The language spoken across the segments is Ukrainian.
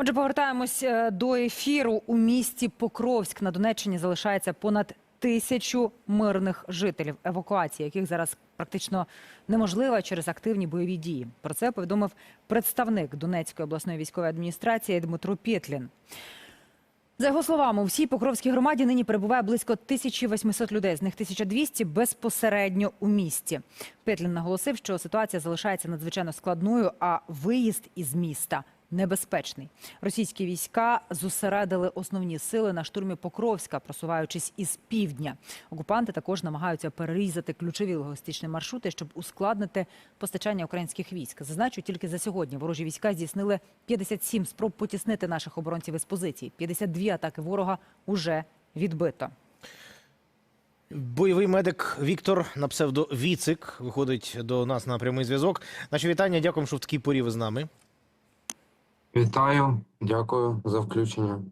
Отже, повертаємось е, до ефіру. У місті Покровськ на Донеччині залишається понад тисячу мирних жителів, евакуація яких зараз практично неможлива через активні бойові дії. Про це повідомив представник Донецької обласної військової адміністрації Дмитро Пєтлін. За його словами, у всій Покровській громаді нині перебуває близько 1800 людей, з них 1200 безпосередньо у місті. Петлін наголосив, що ситуація залишається надзвичайно складною, а виїзд із міста небезпечний. Російські війська зосередили основні сили на штурмі Покровська, просуваючись із півдня. Окупанти також намагаються перерізати ключові логістичні маршрути, щоб ускладнити постачання українських військ. Зазначу, тільки за сьогодні ворожі війська здійснили 57 спроб потіснити наших оборонців із позицій. 52 атаки ворога уже відбито. Бойовий медик Віктор на псевдо Віцик виходить до нас на прямий зв'язок. Наші вітання. Дякуємо, що в такій порі ви з нами. Вітаю, дякую за включення.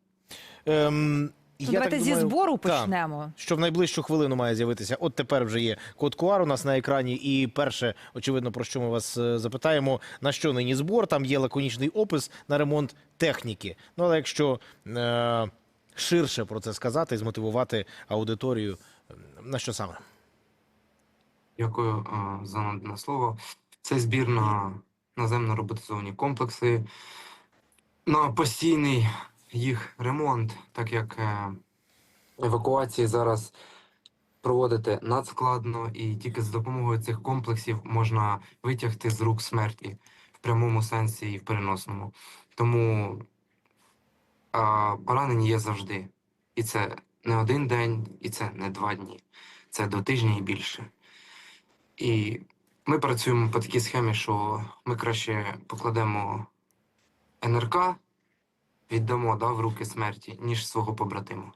Ем, Ну, я давайте так зі збору так, почнемо. що в найближчу хвилину має з'явитися. От тепер вже є код QR у нас на екрані. І перше, очевидно, про що ми вас е, запитаємо, на що нині збор. Там є лаконічний опис на ремонт техніки. Ну але якщо е, ширше про це сказати і змотивувати аудиторію, е, на що саме? Дякую е, за надане слово. Це збір на наземно роботизовані комплекси, на постійний їх ремонт, так як е, евакуації зараз проводити надскладно, і тільки з допомогою цих комплексів можна витягти з рук смерті в прямому сенсі і в переносному. Тому е, поранені є завжди. І це не один день, і це не два дні. Це до тижня і більше. І ми працюємо по такій схемі, що ми краще покладемо НРК, віддамо да, в руки смерті, ніж свого побратима.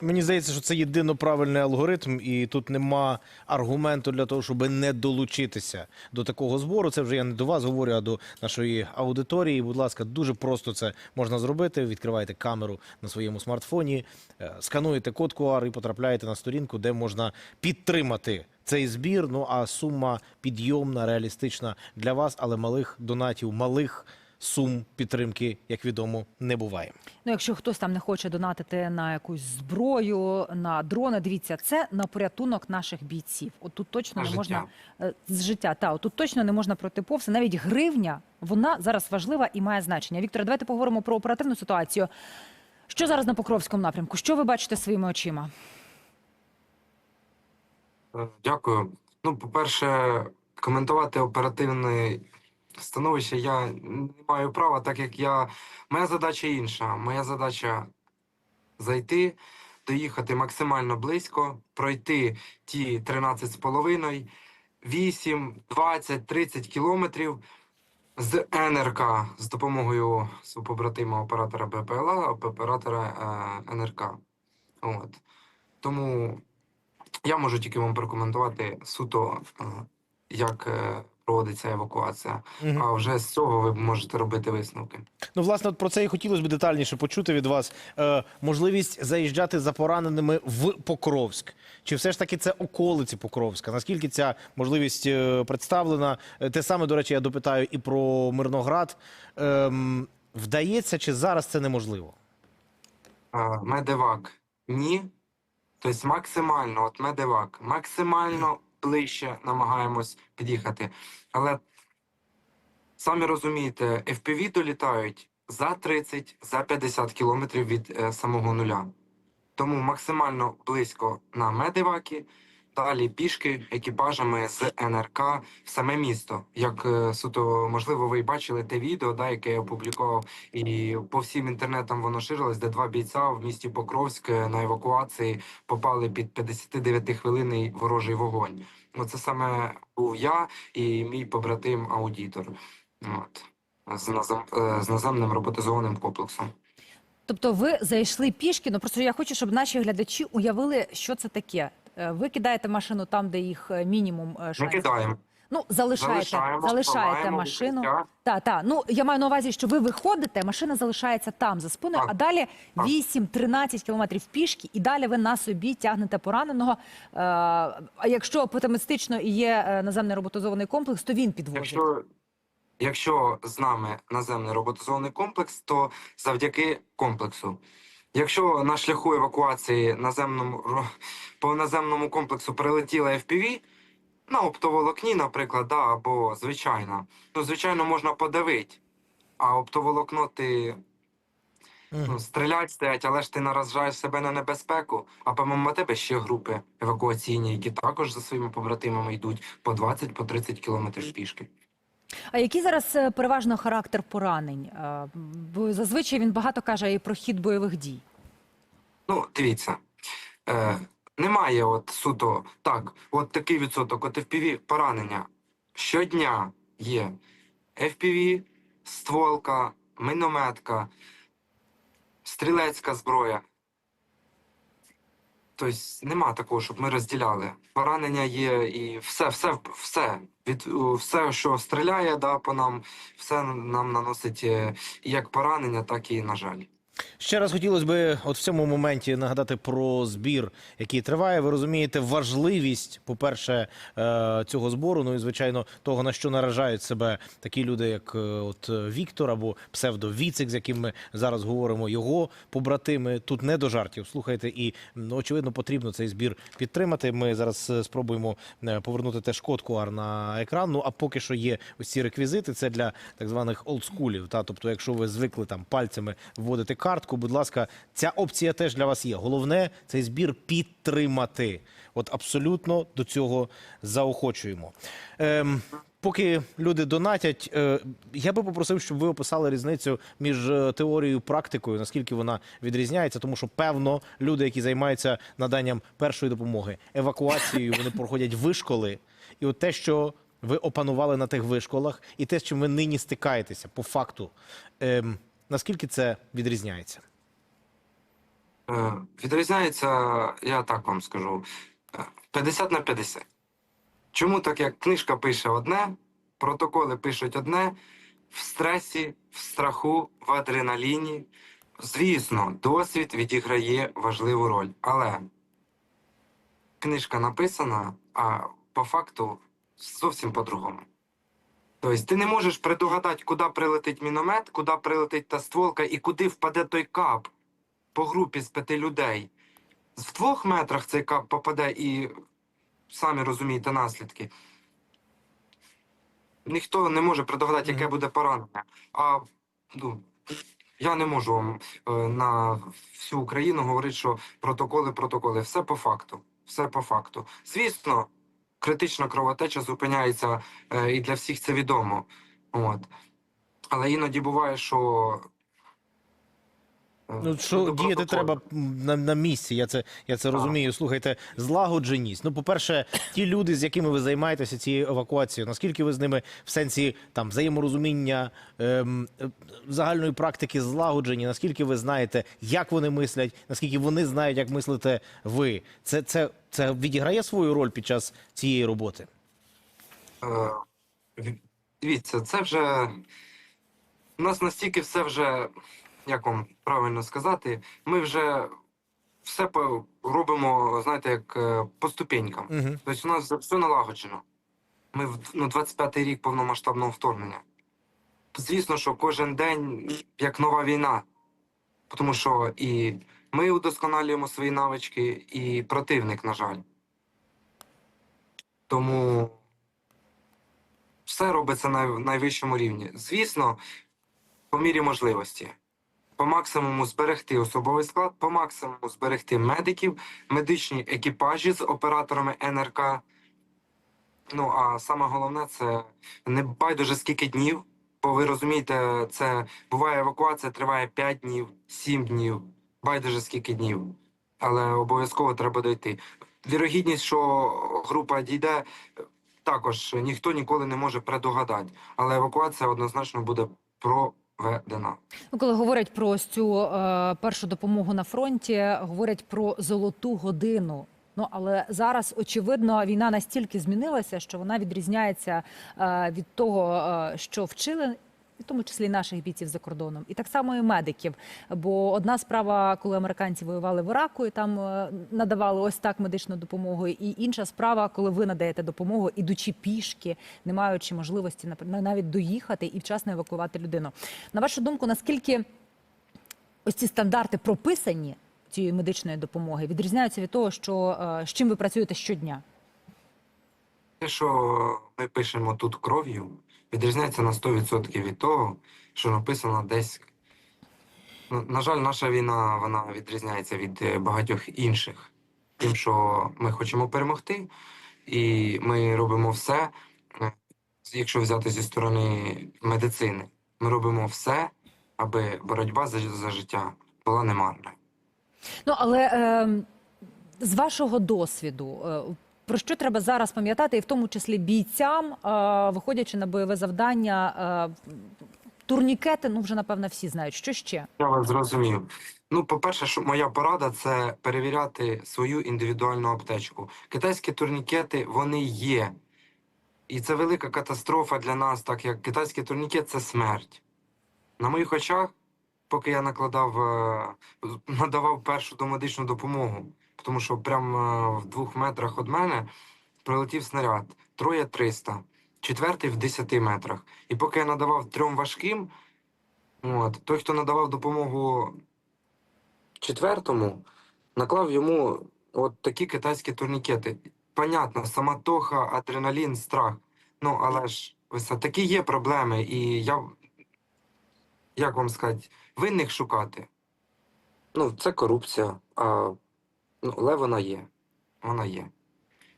Мені здається, що це єдино правильний алгоритм, і тут нема аргументу для того, щоб не долучитися до такого збору. Це вже я не до вас говорю, а до нашої аудиторії. Будь ласка, дуже просто це можна зробити. Відкриваєте камеру на своєму смартфоні, е, скануєте код QR і потрапляєте на сторінку, де можна підтримати цей збір. Ну а сума підйомна, реалістична для вас, але малих донатів, малих сум підтримки, як відомо, не буває. Ну, якщо хтось там не хоче донатити на якусь зброю, на дрони, дивіться, це на порятунок наших бійців. От тут точно не можна життя. е, з життя. Та от тут точно не можна пройти повз. Навіть гривня вона зараз важлива і має значення. Віктор, давайте поговоримо про оперативну ситуацію. Що зараз на Покровському напрямку? Що ви бачите своїми очима? Е, Дякую. Ну, по-перше, коментувати оперативне становище я не маю права, так як я. Моя задача інша. Моя задача зайти, доїхати максимально близько, пройти ті 13,5, 8, 20, 30 кілометрів з НРК з допомогою свого побратима оператора БПЛА, оператора е, НРК. От. Тому я можу тільки вам прокоментувати суто, е, як е, проводиться евакуація. Мгм. А вже з цього ви можете робити висновки. Ну, власне, от про це і хотілося б детальніше почути від вас. Е, можливість заїжджати за пораненими в Покровськ. Чи все ж таки це околиці Покровська? Наскільки ця можливість е, представлена? Е, Те саме, до речі, я допитаю і про Мирноград. Ем, вдається, чи зараз це неможливо? Е, Медевак ні. Тобто максимально, от медевак, максимально ближче намагаємось під'їхати. Але самі розумієте, FPV долітають за 30, за 50 кілометрів від е, самого нуля. Тому максимально близько на медивакі, далі пішки екіпажами з НРК в саме місто. Як е, суто, можливо, ви бачили те відео, да, яке я опублікував, і по всім інтернетам воно ширилось, де два бійця в місті Покровськ е, на евакуації попали під 59 хвилинний ворожий вогонь. Оце саме був я і мій побратим аудітор. От. З, назем, е, з наземним роботизованим комплексом. Тобто, ви зайшли пішки. Ну просто я хочу, щоб наші глядачі уявили, що це таке. Е, Ви кидаєте машину там, де їх е, мінімум шансів? Ми кидаємо. Ну, залишаєте, Залишаємо, залишаєте машину. укриття. Так, так. Ну я маю на увазі, що ви виходите, машина залишається там за спиною, Так. а далі Так. 8-13 кілометрів пішки, і далі ви на собі тягнете пораненого. Е, а якщо потомистично і є е, наземний роботизований комплекс, то він підвозить. Якщо якщо з нами наземний роботизований комплекс, то завдяки комплексу. Якщо на шляху евакуації наземному, по наземному комплексу прилетіла FPV, на оптоволокні, наприклад, да, або звичайно, ну, звичайно, можна подавити, а оптоволокно ти ну, стрілять, стоять, але ж ти наражаєш себе на небезпеку, а помимо тебе ще групи евакуаційні, які також за своїми побратимами йдуть по 20 по 30 кілометрів пішки. А який зараз е, переважно характер поранень? Е, Бо зазвичай він багато каже і про хід бойових дій. Ну, дивіться, е, немає от суто так, от такий відсоток, от FPV поранення. Щодня є FPV, стволка, мінометка, стрілецька зброя. Тобто нема такого, щоб ми розділяли. Поранення є і все, все, все. Від все, що стріляє, да, по нам, все нам наносить е, як поранення, так і на жаль. Ще раз хотілося б от в цьому моменті нагадати про збір, який триває. Ви розумієте важливість, по-перше, е, цього збору. Ну і звичайно, того на що наражають себе такі люди, як е, от е, Віктор або псевдо Віцик, з яким ми зараз говоримо. Його побратими тут не до жартів. Слухайте, і ну, очевидно потрібно цей збір підтримати. Ми зараз спробуємо повернути теж код QR на екран. Ну а поки що є ось ці реквізити. Це для так званих олдскулів. Та тобто, якщо ви звикли там пальцями вводити картку, будь ласка, ця опція теж для вас є. Головне цей збір підтримати. От абсолютно до цього заохочуємо. Ем, поки люди донатять, е, я би попросив, щоб ви описали різницю між е, теорією і практикою, наскільки вона відрізняється, тому що певно люди, які займаються наданням першої допомоги, евакуацією, вони проходять вишколи, і от те, що ви опанували на тих вишколах, і те, з чим ви нині стикаєтеся, по факту, ем, наскільки це відрізняється? Е, Відрізняється, я так вам скажу, е, 50 на 50. Чому так, як книжка пише одне, протоколи пишуть одне, в стресі, в страху, в адреналіні. Звісно, досвід відіграє важливу роль. Але книжка написана, а по факту зовсім по-другому. Тобто ти не можеш предугадати, куди прилетить міномет, куди прилетить та стволка і куди впаде той кап по групі з п'яти людей. В двох метрах цей кап попаде і самі розумієте наслідки. Ніхто не може предугадати, яке буде поранення. А ну, я не можу вам е, на всю Україну говорити, що протоколи, протоколи. Все по факту. Все по факту. Звісно, критична кровотеча зупиняється, е, і для всіх це відомо. От. Але іноді буває, що. Ну що діяти протоколу. треба на, на місці. Я це я це розумію. Слухайте, злагодженість. Ну, по-перше, ті люди, з якими ви займаєтеся цією евакуацією, наскільки ви з ними в сенсі там взаєморозуміння ем, е, загальної практики злагоджені, наскільки ви знаєте, як вони мислять, наскільки вони знають, як мислите ви? Це, це, це відіграє свою роль під час цієї роботи? Е, Дивіться, це вже у нас настільки все вже, як вам правильно сказати, ми вже все робимо, знаєте, як е, по ступенькам. Угу. Тобто у нас все налагоджено. Ми в ну, 25-й рік повномасштабного вторгнення. Звісно, що кожен день як нова війна. Тому що і ми удосконалюємо свої навички, і противник, на жаль. Тому все робиться на найвищому рівні. Звісно, по мірі можливості. По максимуму зберегти особовий склад, по максимуму зберегти медиків, медичні екіпажі з операторами НРК. Ну а саме головне це не байдуже скільки днів. Бо ви розумієте, це буває евакуація, триває 5 днів, 7 днів, байдуже скільки днів. Але обов'язково треба дойти. Вірогідність, що група дійде, також ніхто ніколи не може предугадати. Але евакуація однозначно буде проведена. Ну, коли говорять про ось цю е, першу допомогу на фронті, говорять про золоту годину. Ну але зараз очевидно війна настільки змінилася, що вона відрізняється е, від того, е, що вчили в тому числі наших бійців за кордоном, і так само і медиків. Бо одна справа, коли американці воювали в Іраку і там е, надавали ось так медичну допомогу, і інша справа, коли ви надаєте допомогу, ідучи пішки, не маючи можливості навіть доїхати і вчасно евакуювати людину. На вашу думку, наскільки ось ці стандарти прописані цієї медичної допомоги відрізняються від того, що е, з чим ви працюєте щодня? Те, що ми пишемо тут кров'ю, відрізняється на 100% від того, що написано десь. Ну, на жаль, наша війна вона відрізняється від е, багатьох інших. Тим, що ми хочемо перемогти, і ми робимо все, е, якщо взяти зі сторони медицини, ми робимо все, аби боротьба за, за життя була немарною. Ну але е, з вашого досвіду, е, про що треба зараз пам'ятати, і в тому числі бійцям, е, виходячи на бойове завдання, е, турнікети, ну вже напевно всі знають, що ще. Я вас зрозумів. Ну, по-перше, що моя порада це перевіряти свою індивідуальну аптечку. Китайські турнікети вони є. І це велика катастрофа для нас, так як китайський турнікет це смерть. На моїх очах, поки я накладав, е, надавав першу домедичну допомогу, тому що прямо е, в двох метрах від мене прилетів снаряд, троє 300, четвертий в 10 метрах. І поки я надавав трьом важким, От. Той, хто надавав допомогу четвертому, наклав йому от такі китайські турнікети. Понятно, самотоха, адреналін, страх. Ну, але ж такі є проблеми, і я, як вам сказати, винних шукати. Ну, це корупція, а, ну, але вона є. Вона є.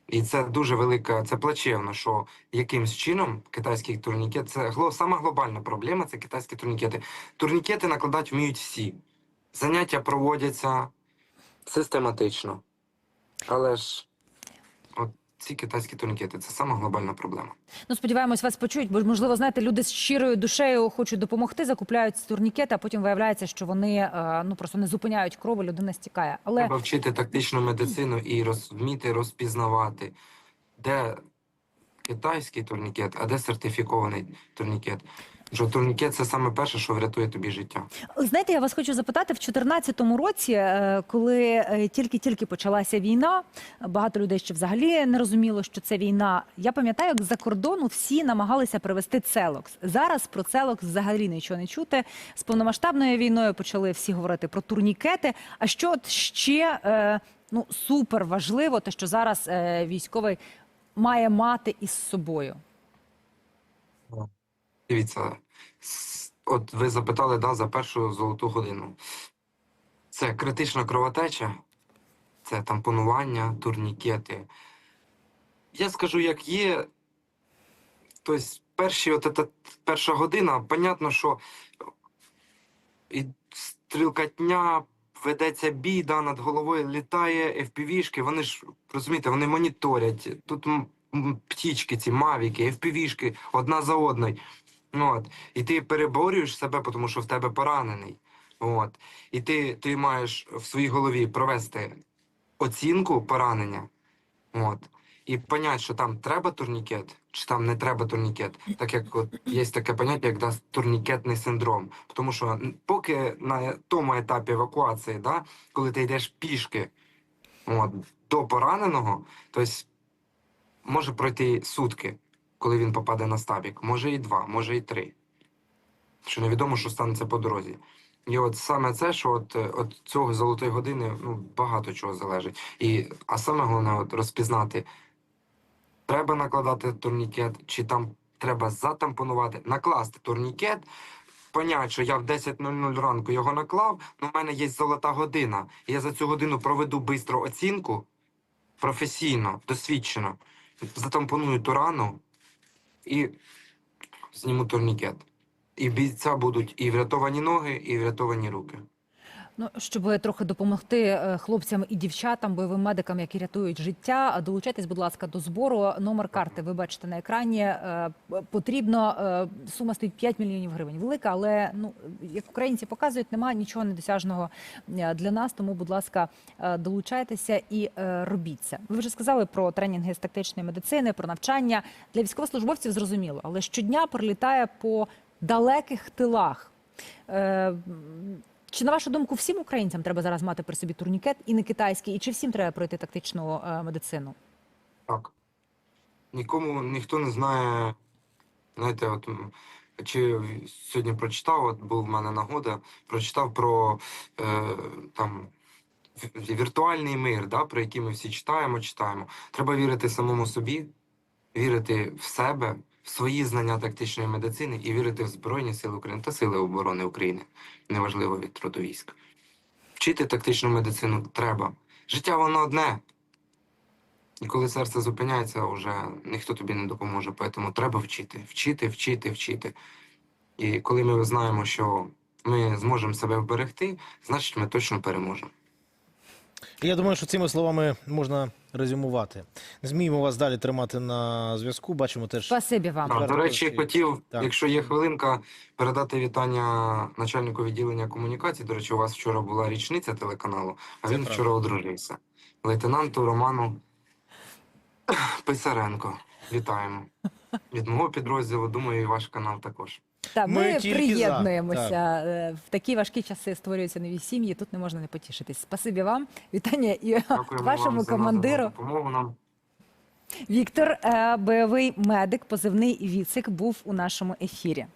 І це дуже велика, це плачевно, що якимсь чином китайський турнікет це сама глобальна проблема це китайські турнікети. Турнікети накладати вміють всі. Заняття проводяться систематично. Але ж ці китайські турнікети це сама глобальна проблема. Ну сподіваємось, вас почують, бо можливо, знаєте, люди з щирою душею хочуть допомогти, закупляють турнікети, а потім виявляється, що вони е, ну просто не зупиняють кров, людина стікає. Але Треба вчити тактичну медицину і розуміти, розпізнавати, де китайський турнікет, а де сертифікований турнікет. Що турнікет це саме перше, що врятує тобі життя. Знаєте, я вас хочу запитати в 2014 році, е, коли е, тільки-тільки почалася війна, багато людей ще взагалі не розуміло, що це війна. Я пам'ятаю, як за кордону всі намагалися привезти Целокс. Зараз про Целокс взагалі нічого не чути. З повномасштабною війною почали всі говорити про турнікети. А що от ще е, ну супер важливо, те, що зараз військовий має мати із собою. Дивіться, от ви запитали да, за першу золоту годину. Це критична кровотеча, це тампонування, турнікети. Я скажу, як є. Тобто, перші, от ета- перша година, понятно, що і стрілкатня, ведеться бій, да, над головою літає FPV-шки, вони ж, розумієте, вони моніторять. Тут птічки, ці мавіки, FPV-шки одна за одною. От. І ти переборюєш себе, тому що в тебе поранений. От. І ти, ти маєш в своїй голові провести оцінку поранення. От. І поняти, що там треба турнікет, чи там не треба турнікет. Так як от є таке поняття, як да, турнікетний синдром. Тому що поки на тому етапі евакуації, да, коли ти йдеш пішки от, до пораненого, тобто може пройти сутки, коли він попаде на стабік. Може і два, може і три. Що невідомо, що станеться по дорозі. І от саме це, що от, е, от цього золотої години ну, багато чого залежить. І, а саме головне от, розпізнати, треба накладати турнікет, чи там треба затампонувати, накласти турнікет, понять, що я в 10.00 ранку його наклав, ну в мене є золота година. І я за цю годину проведу бистро оцінку професійно, досвідчено, затампоную ту рану і зніму турнікет. І бійця будуть і врятовані ноги, і врятовані руки. Ну, щоб трохи допомогти е, хлопцям і дівчатам, бойовим медикам, які рятують життя, долучайтесь, будь ласка, до збору. Номер карти ви бачите на екрані. Е, Потрібно е, сума стоїть 5 мільйонів гривень. Велика, але ну як українці показують, немає нічого недосяжного для нас. Тому, будь ласка, долучайтеся і робіть це. Ви вже сказали про тренінги з тактичної медицини, про навчання для військовослужбовців. Зрозуміло, але щодня прилітає по далеких тилах. Чи на вашу думку, всім українцям треба зараз мати при собі турнікет і не китайський, і чи всім треба пройти тактичну е, медицину? Так. Нікому ніхто не знає. Знаєте, от чи сьогодні прочитав, от був в мене нагода, прочитав про е, там віртуальний мир, да, про який ми всі читаємо, читаємо. Треба вірити самому собі, вірити в себе, в свої знання тактичної медицини і вірити в Збройні Сили України та Сили оборони України, неважливо від роду військ. Вчити тактичну медицину треба. Життя воно одне. І коли серце зупиняється, вже ніхто тобі не допоможе. Тому треба вчити, вчити, вчити, вчити. І коли ми знаємо, що ми зможемо себе вберегти, значить ми точно переможемо. Я думаю, що цими словами можна резюмувати. Не зміємо вас далі тримати на зв'язку. Бачимо теж. Спасибі вам. Так, до речі, хотів, Так. якщо є хвилинка, передати вітання начальнику відділення комунікацій. До речі, у вас вчора була річниця телеканалу, а Це він правда. вчора одружився. Лейтенанту Роману Писаренко. Вітаємо. Від мого підрозділу, думаю, і ваш канал також. Та Ми ми, тільки приєднуємося за. Так. в такі важкі часи. Створюються нові сім'ї. Тут не можна не потішитись. Спасибі вам. Вітання і Дякую вашому вам командиру. нам. Віктор, е, бойовий медик, позивний Віцик, був у нашому ефірі.